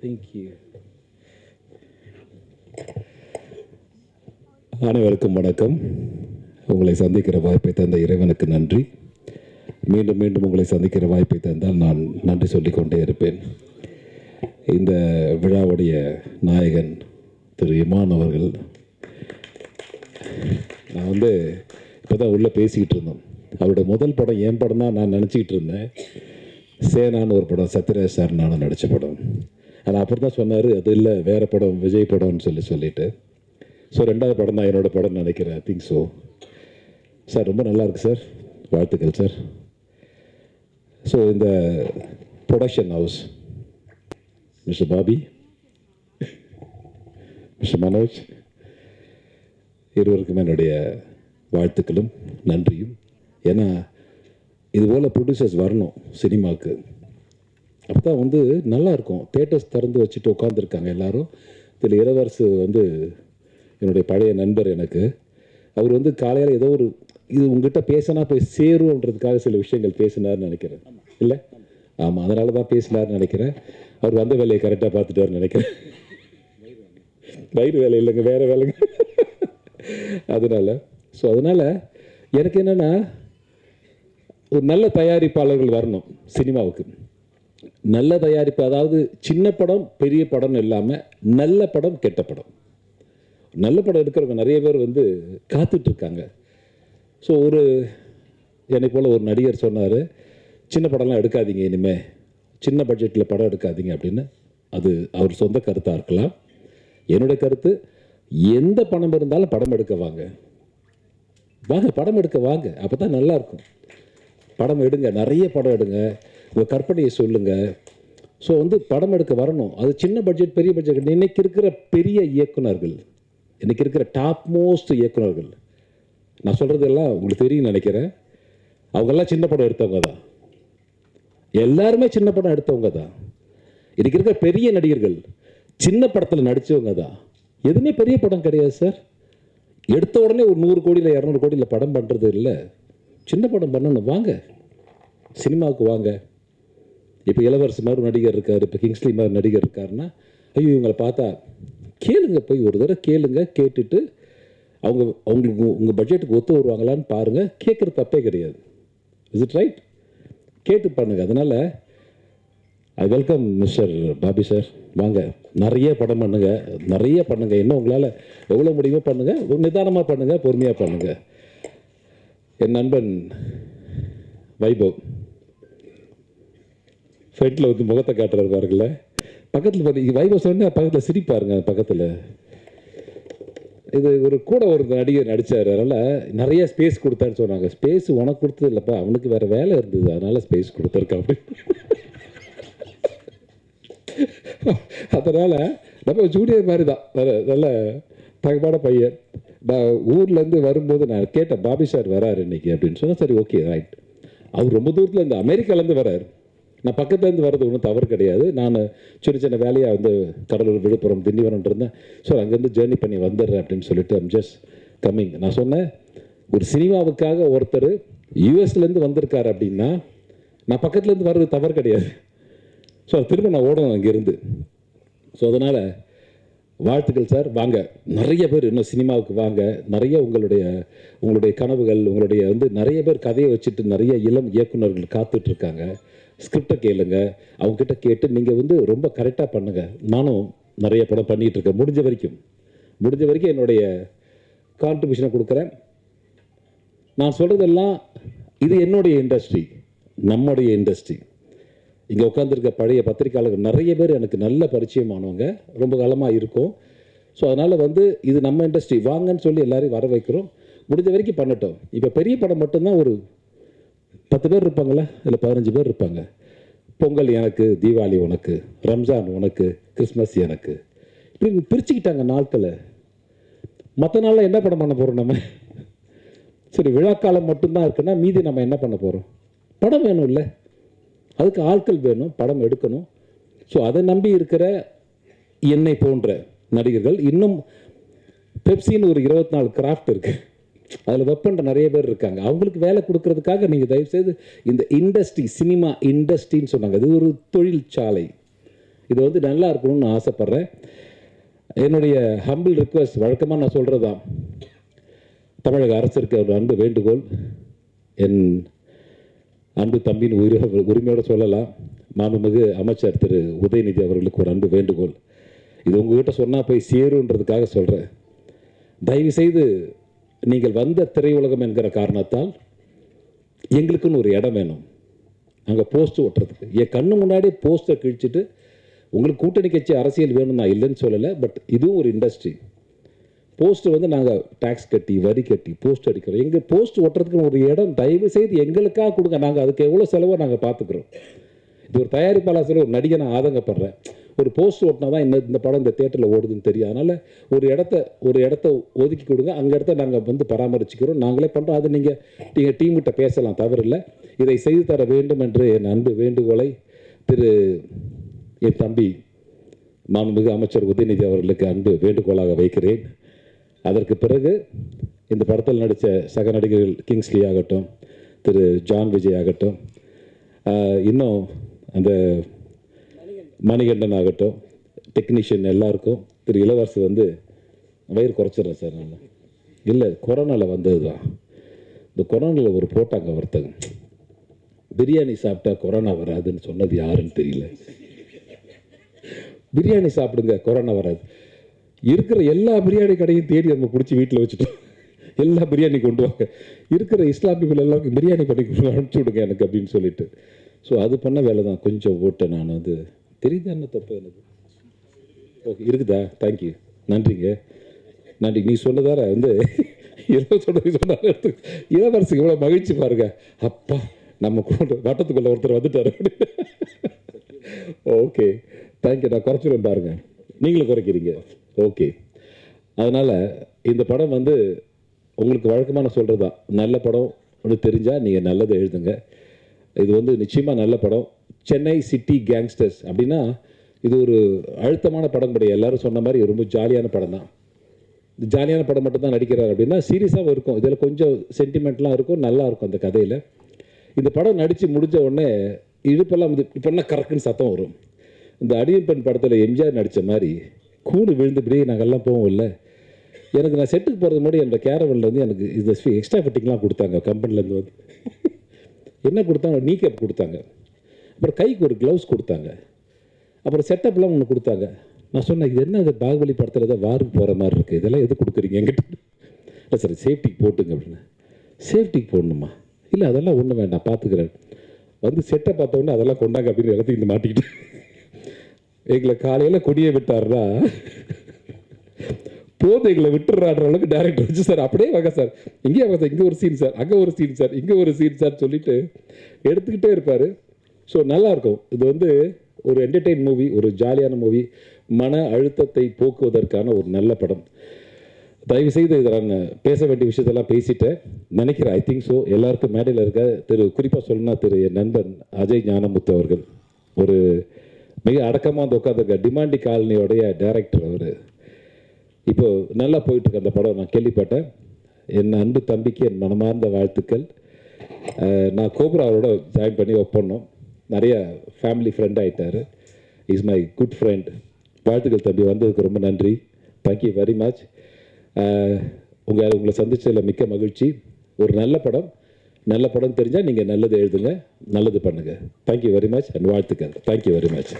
Thank you அனைவருக்கும் வணக்கம். உங்களை சந்திக்கிற வாய்ப்பை தந்த இறைவனுக்கு நன்றி. மீண்டும் மீண்டும் உங்களை சந்திக்கிற வாய்ப்பை தந்தால் நான் நன்றி சொல்லிக்கொண்டே இருப்பேன். இந்த விழாவுடைய நாயகன் திரு இமான் அவர்கள் நான் வந்து இப்போ தான் உள்ளே பேசிக்கிட்டு இருந்தோம். அவருடைய முதல் படம் என் படம் தான் நான் நினச்சிக்கிட்டு இருந்தேன். சேனான்னு ஒரு படம் சத்யராஜ் சார் நானும் நடித்த படம். ஆனால் அப்புறம் தான் சொன்னார் அது இல்லை வேறு படம் விஜய் படம்னு சொல்லி சொல்லிட்டு. ஸோ ரெண்டாவது படம் தான் என்னோட படம்னு நினைக்கிறேன் திங்க் ஸோ சார் ரொம்ப நல்லாயிருக்கு சார் வாழ்த்துக்கள் சார் ஸோ இந்த production house mister Bobby mister Manoj இருவருக்கும் என்னுடைய வாழ்த்துக்களும் நன்றியும். ஏன்னா இதுபோல் ப்ரொடியூசர்ஸ் வரணும் சினிமாவுக்கு அப்போ தான் வந்து நல்லாயிருக்கும். தேட்டர்ஸ் திறந்து வச்சுட்டு உட்காந்துருக்காங்க எல்லாரும். இதில் இளவரசு வந்து என்னுடைய பழைய நண்பர் எனக்கு. அவர் வந்து காலையில் ஏதோ ஒரு இது உங்ககிட்ட பேசினா போய் சேரும்ன்றதுக்காக சில விஷயங்கள் பேசினார்னு நினைக்கிறேன். இல்லை? ஆமாம் அதனால தான் பேசினார்னு நினைக்கிறேன். அவர் வந்த வேலையை கரெக்டாக பார்த்துட்டாருன்னு நினைக்கிறேன். வயிறு வேலை இல்லைங்க வேறு வேலைங்க. அதனால் ஸோ அதனால் எனக்கு என்னென்னா ஒரு நல்ல தயாரிப்பாளர்கள் வரணும் சினிமாவுக்கு. நல்ல தயாரிப்பு அதாவது சின்ன படம் பெரிய படம் இல்லாமல் நல்ல படம் கெட்ட படம். நல்ல படம் எடுக்கிறவங்க நிறைய பேர் வந்து காத்துட்ருக்காங்க. ஸோ ஒரு என்னை போல் ஒரு நடிகர் சொன்னார் சின்ன படம்லாம் எடுக்காதீங்க இனிமேல் சின்ன பட்ஜெட்டில் படம் எடுக்காதீங்க அப்படின்னு. அது அவர் சொந்த கருத்தாக இருக்கலாம். என்னுடைய கருத்து எந்த பணம் இருந்தாலும் படம் எடுக்க வாங்க. வாங்க படம் எடுக்க வாங்க. அப்போ தான் நல்லாயிருக்கும் படம் எடுங்க நிறைய படம் எடுங்க. உங்கள் கற்பனையை சொல்லுங்கள் ஸோ வந்து படம் எடுக்க வரணும். அது சின்ன பட்ஜெட் பெரிய பட்ஜெட் இன்னைக்கு இருக்கிற பெரிய இயக்குனர்கள் இன்றைக்கி இருக்கிற டாப் மோஸ்ட் இயக்குநர்கள் நான் சொல்கிறது எல்லாம் உங்களுக்கு தெரியும் நினைக்கிறேன். அவங்கெல்லாம் சின்ன படம் எடுத்தவங்க தான். எல்லாருமே சின்ன படம் எடுத்தவங்க தான். இன்றைக்கி இருக்கிற பெரிய நடிகர்கள் சின்ன படத்தில் நடித்தவங்க தான். எதுவுமே பெரிய படம் கிடையாது சார் எடுத்த உடனே ஒரு நூறு கோடியில் இரநூறு கோடியில் படம் பண்ணுறது இல்லை. சின்ன படம் பண்ணணும். வாங்க. சினிமாவுக்கு வாங்க. இப்போ இளவரசு மாதிரி ஒரு நடிகர் இருக்கார். இப்போ கிங்ஸ்லி மாதிரி நடிகர் இருக்காருன்னா ஐயோ இவங்களை பார்த்தா கேளுங்க போய் ஒரு தடவை கேளுங்க கேட்டுட்டு அவங்க அவங்களுக்கு உங்கள் பட்ஜெட்டுக்கு ஒத்து வருவாங்களான்னு பாருங்கள் கேட்குற தப்பே கிடையாது. இஸ் இட் ரைட் கேட்டு பண்ணுங்க. அதனால் I welcome mister Bobby sir வாங்க. நிறைய படம் பண்ணுங்கள் நிறைய பண்ணுங்கள் இன்னும் உங்களால் எவ்வளோ முடியுமோ பண்ணுங்கள் நிதானமாக பண்ணுங்கள் பொறுமையாக பண்ணுங்கள் என் நண்பன் வைபவ். ஃப்ரெண்டில் வந்து முகத்தை காட்டுறாரு பாருங்கள. பக்கத்தில் பாருங்க வைபவ் சொன்னால் பக்கத்தில் சிரிப்பாருங்க பக்கத்தில். இது ஒரு கூட ஒரு நடிகர் நடித்தார் அதனால் நிறைய ஸ்பேஸ் கொடுத்தான்னு சொன்னாங்க. ஸ்பேஸ் உனக்கு கொடுத்தது இல்லைப்பா அவனுக்கு வேறு வேலை இருந்தது. அதனால் ஸ்பேஸ் கொடுத்துருக்கான் அப்படி அதனால் நம்ம ஜூனியர் மாதிரி தான். நல்ல- நல்ல பையன். நான் ஊர்லேருந்து வரும்போது நான் கேட்டேன் பாபி சார் வராரு இன்னைக்கு அப்படின்னு சொன்னால் சரி ஓகே ரைட் அவர் ரொம்ப தூரத்தில் இந்த அமெரிக்காலேருந்து வராரு. நான் பக்கத்துலேருந்து வர்றது ஒன்றும் தவறு கிடையாது. நான் சின்ன சின்ன வேலையாக வந்து கடலூர் விழுப்புரம் திண்டிவனம் இருந்தேன். ஸோ அங்கேருந்து ஜேர்னி பண்ணி வந்துடுறேன் அப்படின்னு சொல்லிட்டு ஐம் ஜஸ்ட் கம்மிங் நான் சொன்னேன் ஒரு சினிமாவுக்காக ஒருத்தர் யூஎஸ்லேருந்து வந்திருக்காரு அப்படின்னா நான் பக்கத்துலேருந்து வர்றது தவறு கிடையாது. ஸோ திரும்ப நான் ஓடணும் அங்கேருந்து. ஸோ அதனால் வாழ்த்துக்கள் சார். வாங்க. நிறைய பேர் இன்னும் சினிமாவுக்கு வாங்க. நிறைய உங்களுடைய உங்களுடைய கனவுகள் உங்களுடைய வந்து நிறைய பேர் கதையை வச்சுட்டு நிறைய இளம் இயக்குனர்கள் காத்துட்ருக்காங்க. ஸ்கிரிப்டை கேளுங்க. அவங்கக்கிட்ட கேட்டு நீங்கள் வந்து ரொம்ப கரெக்டாக பண்ணுங்க. நானும் நிறைய படம் பண்ணிகிட்டு இருக்கேன் முடிஞ்ச வரைக்கும். முடிஞ்ச வரைக்கும் என்னுடைய கான்ட்ரிபியூஷனை கொடுக்குறேன். நான் சொல்கிறதெல்லாம் இது என்னுடைய இண்டஸ்ட்ரி நம்முடைய இண்டஸ்ட்ரி இங்கே உட்காந்துருக்க பழைய பத்திரிக்கையாளர்கள் நிறைய பேர் எனக்கு நல்ல பரிச்சயமானவங்க. ரொம்ப காலமாக இருக்கும். ஸோ அதனால் வந்து இது நம்ம இண்டஸ்ட்ரி வாங்கன்னு சொல்லி எல்லோரையும் வர வைக்கிறோம். முடிஞ்ச வரைக்கும் பண்ணட்டும். இப்போ பெரிய படம் மட்டும்தான் ஒரு பத்து பேர் இருப்பாங்களா இல்லை பதினஞ்சு பேர் இருப்பாங்க. பொங்கல் எனக்கு தீபாவளி உனக்கு ரம்ஜான் உனக்கு கிறிஸ்மஸ் எனக்கு. இப்படி பிரிச்சுக்கிட்டாங்க நாட்களை. மற்ற நாளில் என்ன படம் பண்ண போகிறோம் நம்ம? சரி விழாக்காலம் மட்டும்தான் இருக்குன்னா மீதி நம்ம என்ன பண்ண போகிறோம் படம் வேணும் இல்லை அதுக்கு ஆட்கள் வேணும் படம் எடுக்கணும். ஸோ அதை நம்பி இருக்கிற என்னை போன்ற நடிகர்கள் இன்னும் பெப்சின்னு ஒரு இருபத்தி நாலு கிராஃப்ட் இருக்குது அதில் ஒர்க் பண்ணுற நிறைய பேர் இருக்காங்க. அவங்களுக்கு வேலை கொடுக்கறதுக்காக நீங்கள் தயவுசெய்து இந்த இண்டஸ்ட்ரி சினிமா இண்டஸ்ட்ரின்னு சொன்னாங்க. இது ஒரு தொழிற்சாலை. இது வந்து நல்லா இருக்கணும்னு நான் ஆசைப்பட்றேன். என்னுடைய ஹம்பிள் ரிக்வஸ்ட் வழக்கமாக நான் சொல்கிறது தான் தமிழக அரசிற்கு ஒரு அன்பு வேண்டுகோள். என் அன்பு தம்பியின் உயிர உரிமையோடு சொல்லலாம். மாண்புமிகு அமைச்சர் திரு உதயநிதி அவர்களுக்கு ஒரு அன்பு வேண்டுகோள். இது உங்ககிட்ட சொன்னால் போய் சேருன்றதுக்காக சொல்கிறேன் தயவுசெய்து நீங்கள் வந்த திரையுலகம் என்கிற காரணத்தால் எங்களுக்குன்னு ஒரு இடம் வேணும். அங்கே போஸ்ட் ஒட்டுறதுக்கு. என் கண்ணு முன்னாடி போஸ்ட்டை கிழிச்சிட்டு உங்களுக்கு கூட்டணி கட்சி அரசியல் வேணும் நான் இல்லைன்னு சொல்லலை பட் இதுவும் ஒரு இண்டஸ்ட்ரி போஸ்ட்டு வந்து நாங்கள் டேக்ஸ் கட்டி வரி கட்டி போஸ்ட் அடிக்கிறோம். எங்கள் போஸ்ட் ஒட்டுறதுக்கு ஒரு இடம் தயவு செய்து எங்களுக்காக கொடுங்க. நாங்கள் அதுக்கு எவ்வளோ செலவோ நாங்கள் பார்த்துக்குறோம் இது ஒரு தயாரிப்பாளர் சில ஒரு நடிகை நான் ஆதங்கப்படுறேன். ஒரு போஸ்ட் ஓட்டினா தான் இந்த இந்த படம் இந்த தேட்டரில் ஓடுதுன்னு தெரியும். அதனால் ஒரு இடத்த ஒரு இடத்த ஒதுக்கி கொடுங்க. அங்கே இடத்த நாங்கள் வந்து பராமரிச்சுக்கிறோம். நாங்களே பண்ணுறோம் அது நீங்கள் நீங்கள் டீம்கிட்ட பேசலாம். தவறில்லை. இதை செய்து தர வேண்டும் என்று என் அன்பு வேண்டுகோளை திரு என் தம்பி மாண்புமிகு அமைச்சர் உதயநிதி அவர்களுக்கு அன்பு வேண்டுகோளாக வைக்கிறேன். அதற்கு பிறகு இந்த படத்தில் நடித்த சக நடிகர்கள் கிங்ஸ்லி ஆகட்டும் திரு ஜான் விஜய் ஆகட்டும் இன்னும் அந்த மணிகண்டன் ஆகட்டும் டெக்னீஷியன் எல்லாருக்கும் திரு இளவரசு வந்து வயிறு குறைச்சிடுறேன் சார் நான் இல்லை கொரோனாவில் வந்தது தான் இந்த கொரோனாவில் ஒரு போட்டாங்க ஒருத்தங்க. பிரியாணி சாப்பிட்டா கொரோனா வராதுன்னு சொன்னது யாருன்னு தெரியல. பிரியாணி சாப்பிடுங்க கொரோனா வராது. இருக்கிற எல்லா பிரியாணி கடையும் தேடி நம்ம பிடிச்சி வீட்டில் வச்சுட்டோம் எல்லா பிரியாணி கொண்டு வாங்க. இருக்கிற இஸ்லாமியர்கள் எல்லாருக்கும் பிரியாணி பண்ணி அனுப்பிச்சி விடுங்க எனக்கு அப்படின்னு சொல்லிட்டு. ஸோ அது பண்ண வேலை தான் கொஞ்சம் ஓட்டேன் நான் வந்து. தெரியுதா என்ன தப்பு எனக்கு? ஓகே இருக்குதா? தேங்க்யூ நன்றிங்க. நன்றி. நீ சொன்னதார வந்து இளவரசி சொன்னார் இளவரசுக்கு இவ்வளோ மகிழ்ச்சி பாருங்க. அப்பா நம்ம கூட வட்டத்துக்குள்ளே ஒருத்தர் வந்துட்டாரு. ஓகே தேங்க்யூ நான் குறைச்சிடும் பாருங்கள் நீங்களும் குறைக்கிறீங்க. ஓகே அதனால் இந்த படம் வந்து உங்களுக்கு வழக்கமான சொல்கிறது தான். நல்ல படம் ஒன்று தெரிஞ்சால் நீங்கள் நல்லதை எழுதுங்க. இது வந்து நிச்சயமாக நல்ல படம். சென்னை சிட்டி கேங்ஸ்டர்ஸ் அப்படின்னா இது ஒரு அழுத்தமான படம் கிடையாது. எல்லோரும் சொன்ன மாதிரி ரொம்ப ஜாலியான படம் தான். ஜாலியான படம் மட்டும் தான் நடிக்கிறார் அப்படின்னா சீரியஸாகவும் இருக்கும். இதில் கொஞ்சம் சென்டிமெண்ட்லாம் இருக்கும். நல்லா இருக்கும் அந்த கதையில். இந்த படம் நடித்து முடிஞ்ச உடனே இழுப்பெல்லாம் வந்து இப்போ என்ன கறக்குன்னு சத்தம் வரும். இந்த அடியப்பன் படத்தில் எம்ஜிஆர் நடித்த மாதிரி கூடு விழுந்துபடியே நாங்கள்லாம் போவோம்ல. எனக்கு நான் செட்டுக்கு போகிறது முன்னாடி என்னோட கேரவன்லேருந்து எனக்கு இந்த எக்ஸ்ட்ரா ஃபிட்டிங்லாம் கொடுத்தாங்க கம்பெனிலேருந்து வந்து. என்ன கொடுத்தாங்க? நீ கேப் கொடுத்தாங்க. அப்புறம் கைக்கு ஒரு க்ளவுஸ் கொடுத்தாங்க. அப்புறம் செட்டப்லாம் ஒன்று கொடுத்தாங்க. நான் சொன்னேன் இது என்ன இது பாகுபலி படத்தில் ஏதோ வாருக்கு போகிற மாதிரி இருக்குது இதெல்லாம் எது கொடுக்குறீங்க என்கிட்ட? இல்லை சார் சேஃப்டிக்கு போட்டுங்க அப்படின்னு சேஃப்டிக்கு போடணுமா? இல்லை அதெல்லாம் ஒன்றும் வேண்டாம் பார்த்துக்கிறேன் வந்து செட்டை பார்த்தோன்னே அதெல்லாம் கொண்டாங்க அப்படின்னு எல்லாத்தையும் இந்த மாட்டிக்கிட்டு எங்களை காலையில் கொடியை விட்டார்னா போது எங்களை விட்டுறாடுற அளவுக்கு டேரக்டர் வச்சு சார் அப்படியே வாங்க சார். இங்கே வாங்க சார். இங்கே ஒரு சீன் சார். அங்கே ஒரு சீன் சார். இங்கே ஒரு சீன் சார் சொல்லிட்டு எடுத்துக்கிட்டே இருப்பார். ஸோ நல்லா இருக்கும் இது வந்து ஒரு என்டர்டெயின் மூவி ஒரு ஜாலியான மூவி மன அழுத்தத்தை போக்குவதற்கான ஒரு நல்ல படம். தயவு செய்து இதை நான் பேச வேண்டிய விஷயத்தெல்லாம் பேசிட்டேன். நினைக்கிறேன். ஐ திங்க் ஸோ எல்லாருக்கும் மேடையில் இருக்க திரு குறிப்பாக சொல்லணும்னா திரு என் நண்பன் அஜய் ஞானமுத்து அவர்கள் ஒரு மிக அடக்கமாக வந்து உட்காந்துருக்க டிமாண்டி காலனியோடைய டைரக்டர் அவர். இப்போது நல்லா போயிட்டுருக்கு அந்த படம். நான் கேள்விப்பட்டேன். என் அன்பு தம்பிக்கு என் மனமார்ந்த வாழ்த்துக்கள். நான் கோப்ராவோட ஜாயின் பண்ணி ஒர்க் பண்ணோம் நிறைய ஃபேமிலி ஃப்ரெண்ட் ஆகிட்டார் இஸ் மை குட் ஃப்ரெண்ட் வாழ்த்துக்கள் தம்பி. வந்ததுக்கு ரொம்ப நன்றி. தேங்க்யூ வெரி மச் உங்கள் உங்களை சந்தித்ததில் மிக்க மகிழ்ச்சி. ஒரு நல்ல படம். நல்ல படம் தெரிஞ்சால் நீங்கள் நல்லது எழுதுங்க நல்லது பண்ணுங்கள் thank you very much and வாழ்த்துக்கள். Thank you very much